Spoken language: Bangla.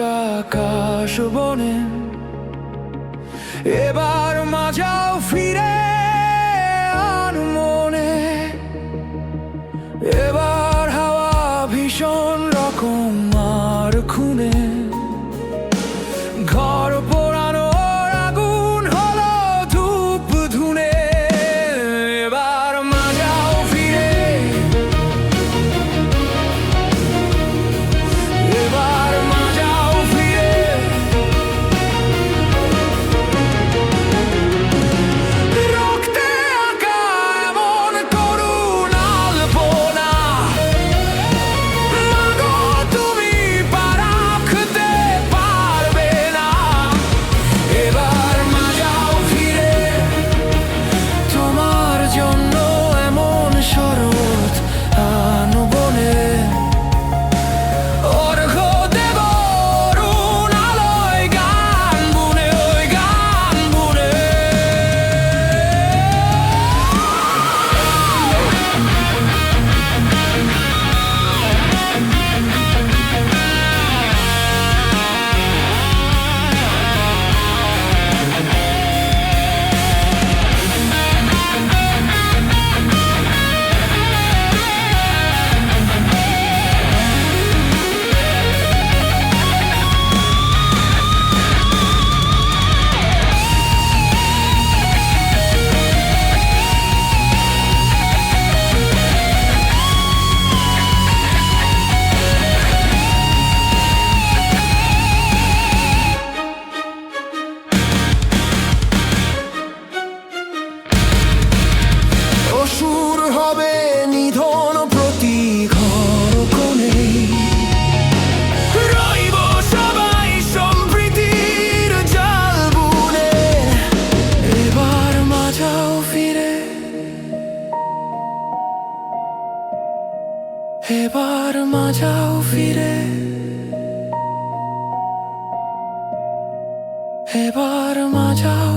আকাশ বনে এবার মাঝাও এবার মাঝাও ফিরে। এবার মাঝাও